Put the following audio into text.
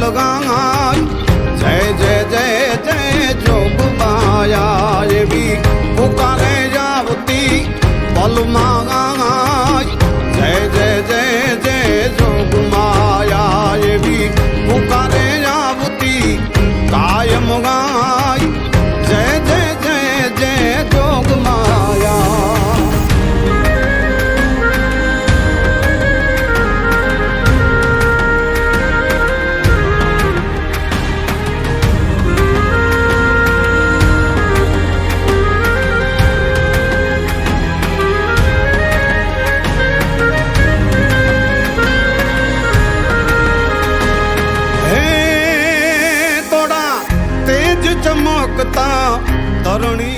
জল গঙ্গায় জয় জয় জয় জয়, যোগ মায়া এবি পুকারে যাবতি, বল মা গঙ্গায় জয় জয় ਚਮਕਤਾ ਧਰਣੀ